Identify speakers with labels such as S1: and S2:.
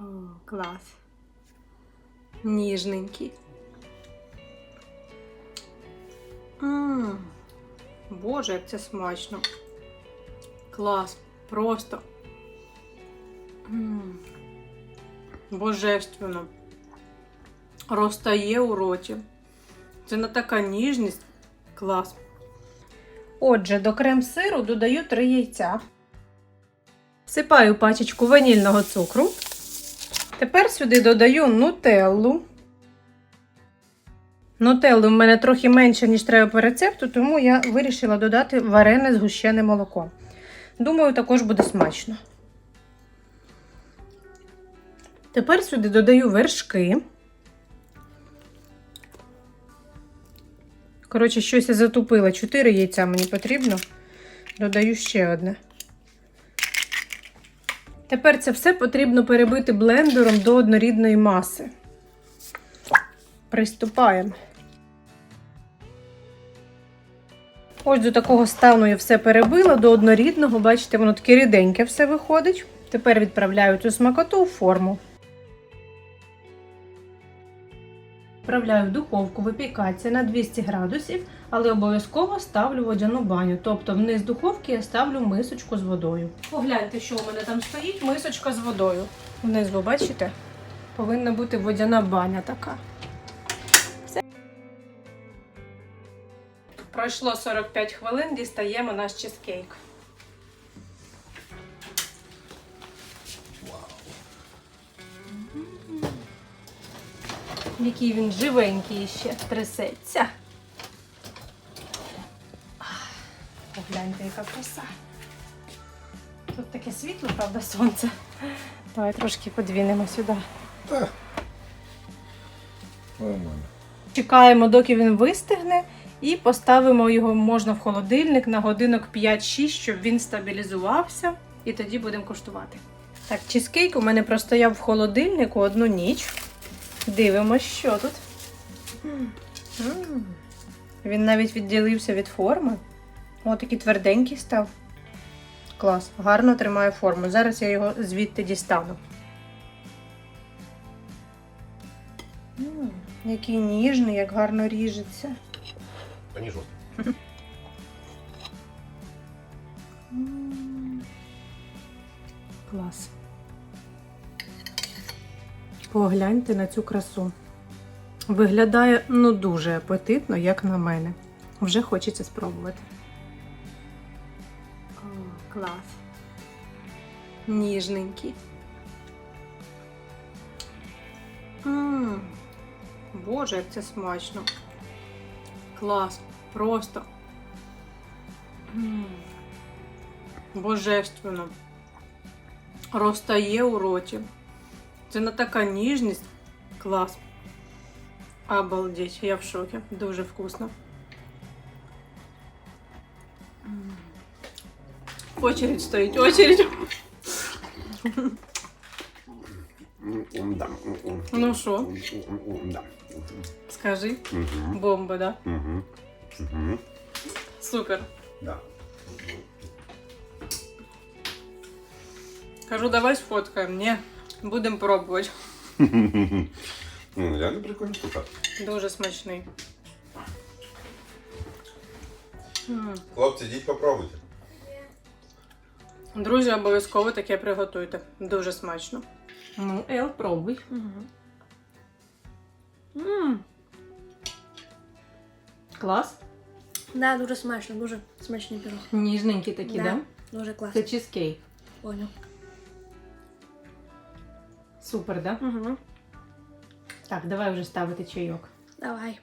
S1: О, клас. Ніжненький. М, Боже, як це смачно. Клас. Просто. М, Божественно. Розтає у роті. Це не така ніжність. Клас. Отже, до крем-сиру додаю 3 яйця. Всипаю пачечку ванільного цукру. Тепер сюди додаю нутеллу. Нутелли в мене трохи менше, ніж треба по рецепту, тому я вирішила додати варене згущене молоко. Думаю, також буде смачно. Тепер сюди додаю вершки. Коротше, щось я затупила. 4 яйця мені потрібно. Додаю ще одне. Тепер це все потрібно перебити блендером до однорідної маси. Приступаємо. Ось до такого стану я все перебила до однорідного. Бачите, воно таке ріденьке все виходить. Тепер відправляю цю смакоту у форму. Відправляю в духовку випікатися на 200 градусів, але обов'язково ставлю водяну баню. Тобто вниз духовки я ставлю мисочку з водою. Погляньте, що у мене там стоїть, мисочка з водою. Внизу, бачите? Повинна бути водяна баня така. Все. Пройшло 45 хвилин, дістаємо наш чизкейк. Який він живенький ще трясеться. Погляньте, яка краса. Тут таке світло, правда, сонце. Давай трошки подвінемо сюди.
S2: Так. Нормально.
S1: Чекаємо, доки він вистигне, і поставимо його можна в холодильник на годинок 5-6, щоб він стабілізувався, і тоді будемо куштувати. Так, чизкейк у мене простояв в холодильнику одну ніч. Дивимось, що тут. Він навіть відділився від форми. О, такий тверденький став. Клас, гарно тримає форму. Зараз я його звідти дістану. Який ніжний, як гарно ріжеться.
S2: Та.
S1: Клас. Погляньте на цю красу. Виглядає ну дуже апетитно, як на мене. Вже хочеться спробувати. О, клас. Ніжненький. М, Боже, як це смачно. Клас. Просто. М, Божественно. Розтає у роті. Це не така ніжність. Клас. Обалдеть, я в шокі. Дуже вкусно. М. Очередь стоїть, очередь.
S2: Да.
S1: Ну що,
S2: Да.
S1: скажи.
S2: Угу.
S1: Бомба, да?
S2: Угу. Угу.
S1: Супер.
S2: Да.
S1: Кажу, давай сфоткаємо. Ні, Будемо пробувати.
S2: Ну, реально прикольна штука.
S1: Дуже смачний.
S2: Хлопці, йдіть попробуйте.
S1: Друзі, обов'язково таке приготуйте. Дуже смачно. Ну, Ел, пробуй. М. Клас.
S3: Да, дуже смачно, дуже смачний пирог.
S1: Ніжненькі такі,
S3: Да.
S1: да?
S3: Дуже класно.
S1: Це чизкейк.
S3: Понял.
S1: Супер, да?
S3: Угу.
S1: Так, давай вже ставити чайок.
S3: Давай.